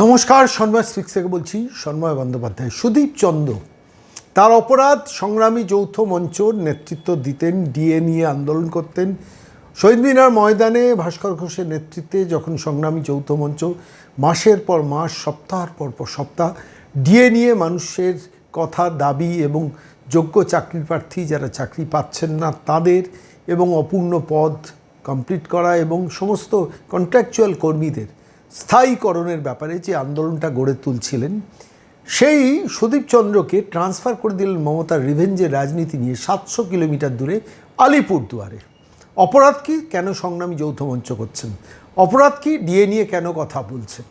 নমস্কার, সন্ময় স্পিক্স থেকে বলছি সন্ময় বন্দ্যোপাধ্যায়। সুদীপ চন্দ তার অপরাধ সংগ্রামী যৌথ মঞ্চ নেতৃত্ব দিতেন, ডিএ নিয়ে আন্দোলন করতেন। শহীদ মিনার ময়দানে ভাস্কর ঘোষের নেতৃত্বে যখন সংগ্রামী যৌথ মঞ্চ মাসের পর মাস, সপ্তাহের পর পর সপ্তাহ ডিএ নিয়ে মানুষের কথা, দাবি এবং যোগ্য চাকরি প্রার্থী যারা চাকরি পাচ্ছেন না তাদের এবং অপূর্ণ পদ কমপ্লিট করা এবং সমস্ত কন্ট্রাকচুয়াল কর্মীদের স্থায়ীকরণের ব্যাপারে যে আন্দোলনটা গড়ে তুলছিলেন, সেই সুদীপ চন্দ্রকে ট্রান্সফার করে দিলেন মমতার রিভেঞ্জের রাজনীতি নিয়ে সাতশো কিলোমিটার দূরে আলিপুরদুয়ারে। অপরাধ কি? কেন সংগ্রামী যৌথ মঞ্চ করছেন? অপরাধ কি? ডিএ নিয়ে কেন কথা বলছেন?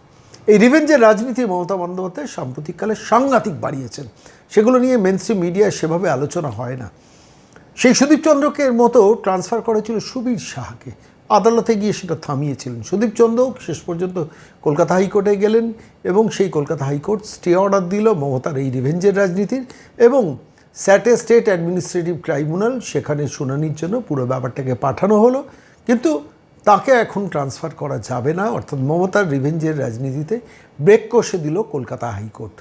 এই রিভেঞ্জের রাজনীতি মমতা বন্দ্যোপাধ্যায় সাম্প্রতিককালে সাংঘাতিক বাড়িয়েছেন। সেগুলো নিয়ে মেনস্ট্রিম মিডিয়ায় সেভাবে আলোচনা হয় না। সেই সুদীপ চন্দ্রকে মতো ট্রান্সফার করেছিল সুবীর সাহাকে। আদালতে গিয়ে সেটা থামিয়েছিলেন। সুদীপ চন্দ্র শেষ পর্যন্ত কলকাতা হাইকোর্টে গেলেন এবং সেই কলকাতা হাইকোর্ট স্টে অর্ডার দিল মমতার এই রিভেঞ্জের রাজনীতির এবং স্যাটে স্টেট অ্যাডমিনিস্ট্রেটিভ ট্রাইব্যুনাল সেখানে শুনানির জন্য পুরো ব্যাপারটাকে পাঠানো হলো। কিন্তু তাকে এখন ট্রান্সফার করা যাবে না। অর্থাৎ মমতার রিভেঞ্জের রাজনীতিতে ব্রেক কষে দিল কলকাতা হাইকোর্ট।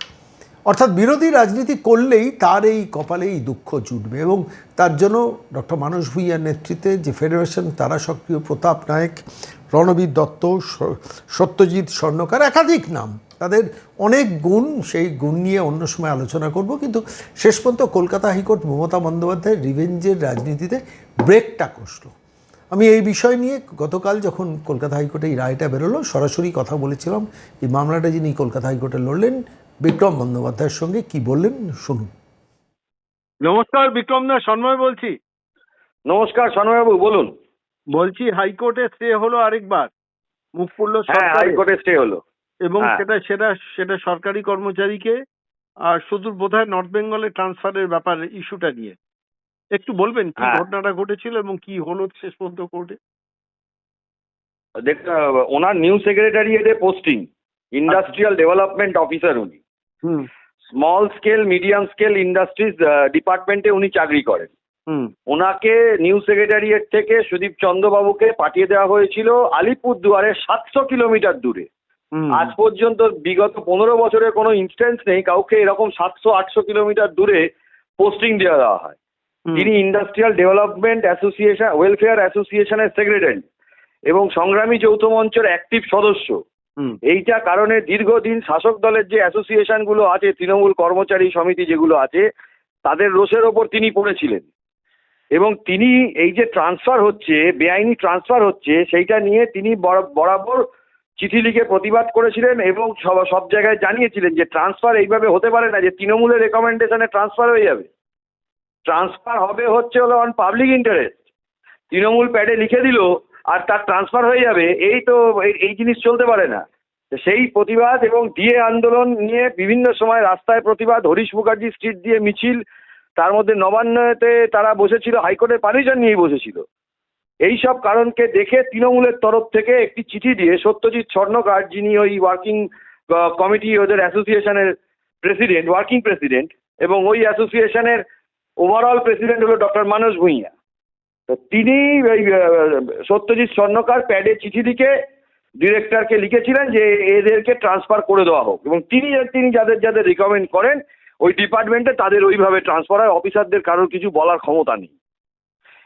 অর্থাৎ বিরোধী রাজনীতি করলেই তার এই কপালেই দুঃখ জুটবে এবং তার জন্য ডক্টর মানস ভূঁইয়ার নেতৃত্বে যে ফেডারেশন, তারা সক্রিয়, প্রতাপ নায়ক, রণবীর দত্ত সত্যজিৎ স্বর্ণকার, একাধিক নাম। তাদের অনেক গুণ, সেই গুণ নিয়ে অন্য সময় আলোচনা করব, কিন্তু শেষ পর্যন্ত কলকাতা হাইকোর্ট মমতা বন্দ্যোপাধ্যায়ের রিভেঞ্জের রাজনীতিতে ব্রেকটা কষলো। আমি এই বিষয় নিয়ে গতকাল যখন কলকাতা হাইকোর্টে এই রায়টা বেরোলো, সরাসরি কথা বলেছিলাম, এই মামলাটা যিনি কলকাতা হাইকোর্টে লড়লেন বিক্রম বন্দ্যোপাধ্যায়ের সঙ্গে কি বললেন? শুনুন। নমস্কার বিক্রম দা সন্ময় বলছি। নমস্কার সনবাবু বলুন। বলছি হাইকোর্টে স্টে হলো আরেকবার। মুখ পড়ল হ্যাঁ হাইকোর্টে স্টে হলো। এবং হ্যাঁ। সেটা সেটা সেটা সরকারি কর্মচারীকে আর শুধু বোধহয় নর্থ বেঙ্গলে ট্রান্সফারের ব্যাপার ইস্যুটা নিয়ে। একটু বলবেন কি হ্যাঁ। ঘটনাটা ঘটেছিল এবং কি হলো শেষ পর্যন্ত কোর্টে? দেখ ওনার নিউ সেক্রেটারিয়েটে পোস্টিং। ইন্ডাস্ট্রিয়াল ডেভেলপমেন্ট অফিসার উনি। Small scale medium scale industries ডিপার্টমেন্টে উনি চাকরি করেন। ওনাকে নিউ সেক্রেটারিয়েট থেকে সুদীপ চন্দ্রবাবুকে পাঠিয়ে দেওয়া হয়েছিল আলিপুরদুয়ারে সাতশো কিলোমিটার দূরে। আজ পর্যন্ত বিগত পনেরো বছরের কোনো ইনস্ট্যান্স নেই কাউকে এরকম সাতশো আটশো কিলোমিটার দূরে পোস্টিং দেওয়া দেওয়া হয়। তিনি ইন্ডাস্ট্রিয়াল ডেভেলপমেন্ট অ্যাসোসিয়েশন ওয়েলফেয়ার অ্যাসোসিয়েশনের সেক্রেটারি এবং সংগ্রামী যৌথ মঞ্চের অ্যাক্টিভ সদস্য। এইটা কারণে দীর্ঘদিন শাসক দলের যে অ্যাসোসিয়েশনগুলো আছে, তৃণমূল কর্মচারী সমিতি যেগুলো আছে, তাদের রোষের ওপর তিনি পড়েছিলেন। এবং তিনি এই যে ট্রান্সফার হচ্ছে, বেআইনি ট্রান্সফার হচ্ছে, সেইটা নিয়ে তিনি বরা- বরাবর চিঠি লিখে প্রতিবাদ করেছিলেন এবং সব সব জায়গায় জানিয়েছিলেন যে ট্রান্সফার এইভাবে হতে পারে না, যে তৃণমূলের রেকমেন্ডেশনে ট্রান্সফার হয়ে যাবে। ট্রান্সফার হবে হচ্ছে হলো অন পাবলিক ইন্টারেস্ট তৃণমূল প্যাডে লিখে দিল আর তার ট্রান্সফার হয়ে যাবে, এই তো এই- জিনিস চলতে পারে না। সেই প্রতিবাদ এবং ডিএ আন্দোলন নিয়ে বিভিন্ন সময় রাস্তায় প্রতিবাদ, হরিশ মুখার্জি স্ট্রিট দিয়ে মিছিল, তার মধ্যে নবান্নতে তারা বসেছিল, হাইকোর্টের পারমিশন নিয়েই বসেছিল। এই সব কারণকে দেখে তৃণমূলের তরফ থেকে একটি চিঠি দিয়ে সত্যজিৎ স্বর্ণকার যিনি ওই ওয়ার্কিং কমিটি ওদের অ্যাসোসিয়েশনের প্রেসিডেন্ট ওয়ার্কিং প্রেসিডেন্ট এবং ওই অ্যাসোসিয়েশনের ওভারঅল প্রেসিডেন্ট হলো ডক্টর মানস ভূঁইয়া। তিনি ওই সত্যজিৎ স্বর্ণকার প্যাডে চিঠি লিখে ডিরেক্টরকে লিখেছিলেন যে এদেরকে ট্রান্সফার করে দেওয়া হোক। এবং তিনি তিনি যাদের যাদের রিকমেন্ড করেন, ওই ডিপার্টমেন্টে তাদের ওইভাবে ট্রান্সফার হয়। অফিসারদের কারোর কিছু বলার ক্ষমতা নেই।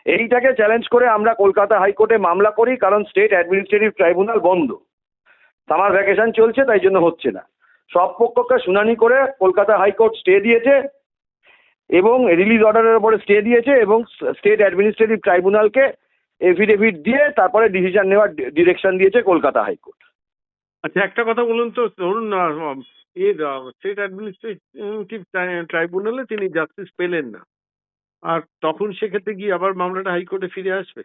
এইটাকে চ্যালেঞ্জ করে আমরা কলকাতা হাইকোর্টে মামলা করি, কারণ স্টেট অ্যাডমিনিস্ট্রেটিভ ট্রাইব্যুনাল বন্ধ। সামার ভ্যাকেশন চলছে, তাই জন্য হচ্ছে না। সব পক্ষকে শুনানি করে কলকাতা হাইকোর্ট স্টে দিয়েছে। এবং রিলিজ অর্ডারের উপরে স্টে দিয়েছে এবং স্টেট অ্যাডমিনিস্ট্রেটিভ ট্রাইব্যুনালকে এফিডেভিট দিয়ে তারপরে ডিসিশন নেওয়ার ডিরেকশন দিয়েছে কলকাতা হাইকোর্ট। আচ্ছা একটা কথা বলুন তো ধরুন এর স্টেট অ্যাডমিনিস্ট্রেটিভ ট্রাইব্যুনালে তিনি জাস্টিস পেলেন না। আর তখন সেক্ষেত্রে গিয়ে আবার মামলাটা হাইকোর্টে ফিরে আসবে?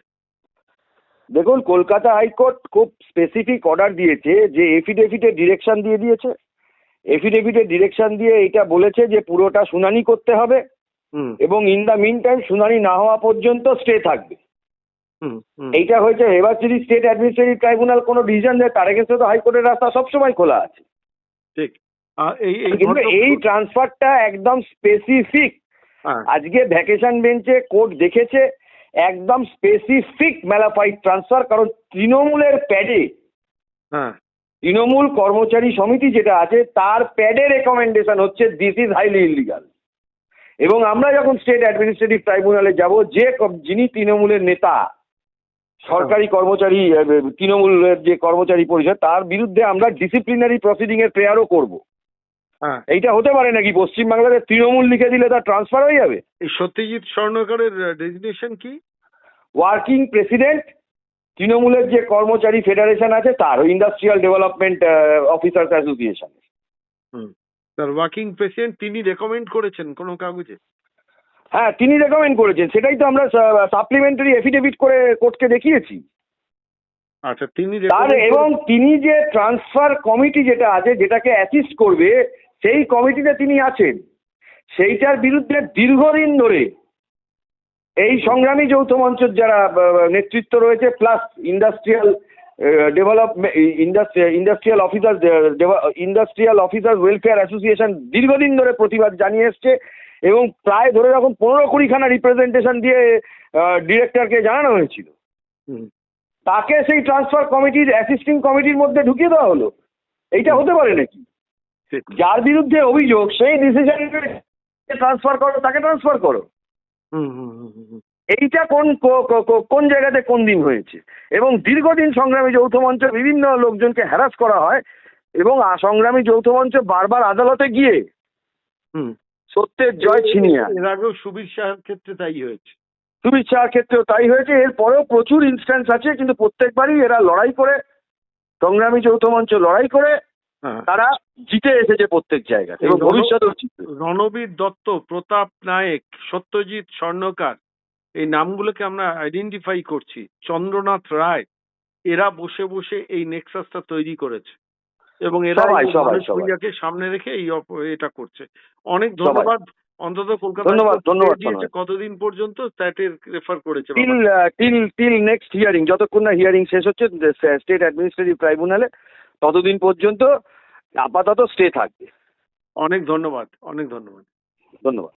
দেখুন কলকাতা হাইকোর্ট খুব স্পেসিফিক অর্ডার দিয়েছে যে এফিডেভিটে ডিরেকশন দিয়ে দিয়েছে। এফিডেভিটে ডিরেকশন দিয়ে এটা বলেছে যে পুরোটা শুনানি করতে হবে। এবং ইন দ্য মিন টাইম শুনানি না হওয়া পর্যন্ত স্টে থাকবে। এইটা হয়েছে এবার যদি স্টেট অ্যাডমিনিস্ট্রেটিভ ট্রাইব্যুনাল কোনো ডিসিশন দেয় তার এগেন্সে তো হাইকোর্টের রাস্তা সবসময় খোলা আছে। ঠিক। কিন্তু এই ট্রান্সফারটা একদম স্পেসিফিক হ্যাঁ। আজকে ভ্যাকেশন বেঞ্চে কোর্ট দেখেছে একদম স্পেসিফিক ম্যালাফাইড ট্রান্সফার কারণ তৃণমূলের প্যাডে হ্যাঁ। তৃণমূল কর্মচারী সমিতি যেটা আছে তার প্যাডে রেকমেন্ডেশন হচ্ছে দিস ইজ হাইলি ইলিগাল এবং আমরা যখন স্টেট অ্যাডমিনিস্ট্রেটিভ ট্রাইব্যুনালে যাব যে যিনি তৃণমূলের নেতা সরকারি কর্মচারী আহ, তৃণমূলের যে কর্মচারী পরিষদ তার বিরুদ্ধে আমরা ডিসিপ্লিনারি প্রসিডিং এর প্রেয়ারও করব। হ্যাঁ। এইটা হতে পারে নাকি? পশ্চিমবাংলাতে তৃণমূল লিখে দিলে তার ট্রান্সফার হয়ে যাবে। এই সত্যজিৎ স্বর্ণকারের ডেজিগনেশন কি? ওয়ার্কিং প্রেসিডেন্ট তৃণমূলের যে কর্মচারী ফেডারেশন আছে তার ইন্ডাস্ট্রিয়াল ডেভেলপমেন্ট অফিসার্স অ্যাসোসিয়েশন হুম। তার ওয়ার্কিং প্রেসিডেন্ট তিনি রেকমেন্ড করেছেন কোনো কাগজে? হ্যাঁ তিনি রেকমেন্ড করেছেন। সেটাই তো আমরা সাপ্লিমেন্টারি এফিডেভিট করে কোর্টকে দেখিয়েছি। আচ্ছা তিনি তার এবং তিনি যে ট্রান্সফার কমিটি যেটা আছে যেটাকে অ্যাসিস্ট করবে সেই কমিটিতে তিনি আছেন। সেইটার বিরুদ্ধে দীর্ঘদিন ধরে এই সংগ্রামী যৌথ মঞ্চের যারা নেতৃত্ব রয়েছে plus industrial development industrial officer industrial officer welfare association দীর্ঘদিন ধরে প্রতিবাদ জানিয়ে এসছে এবং প্রায় ধরে রাখুন পনেরো কুড়িখানা রিপ্রেজেন্টেশন দিয়ে ডিরেক্টরকে জানানো হয়েছিল। হুম। তাকে সেই ট্রান্সফার কমিটির অ্যাসিস্টিং কমিটির মধ্যে ঢুকিয়ে দেওয়া হলো। এইটা হতে পারে নাকি? যার বিরুদ্ধে অভিযোগ সেই ডিসিশন ট্রান্সফার করো তাকে ট্রান্সফার করো। এইটা কোন কোন জায়গাতে কোন দিন হয়েছে? এবং দীর্ঘদিন সংগ্রামী যৌথ মঞ্চ বিভিন্ন লোকজনকে হ্যারাস করা হয় এবং সংগ্রামী যৌথ মঞ্চ বারবার আদালতে গিয়ে হুম। সত্যের জয় ছিনিয়ে আনে। এর আগেও সুবীর শাহের ক্ষেত্রে তাই হয়েছে। সুমিত শাহর ক্ষেত্রেও তাই হয়েছে। এরপরেও প্রচুর ইনস্ট্যান্স আছে কিন্তু প্রত্যেকবারই এরা লড়াই করে সংগ্রামী যৌথ মঞ্চ লড়াই করে হ্যাঁ। তারা জিতে এসেছে প্রত্যেক জায়গায় এবং ভবিষ্যতেও রণবীর দত্ত প্রতাপ নায়েক সত্যজিৎ স্বর্ণকার এই নামগুলোকে আমরা আইডেন্টিফাই করছি। চন্দ্রনাথ রায় এরা বসে বসে এই নেক্সাসটা তৈরি করেছে। এবং এরা। ভূঁইয়াকে সামনে রেখে এই এটা করছে। অনেক ধন্যবাদ। অন্তত কলকাতা ধন্যবাদ, ধন্যবাদ, কতদিন পর্যন্ত স্ট্যাটের রেফার করেছে till till till next hearing যতক্ষণ না হিয়ারিং শেষ হচ্ছে স্টেট অ্যাডমিনিস্ট্রেটিভ ট্রাইব্যুনালে ততদিন পর্যন্ত আপাতত স্টে থাকবে। অনেক ধন্যবাদ অনেক ধন্যবাদ। ধন্যবাদ।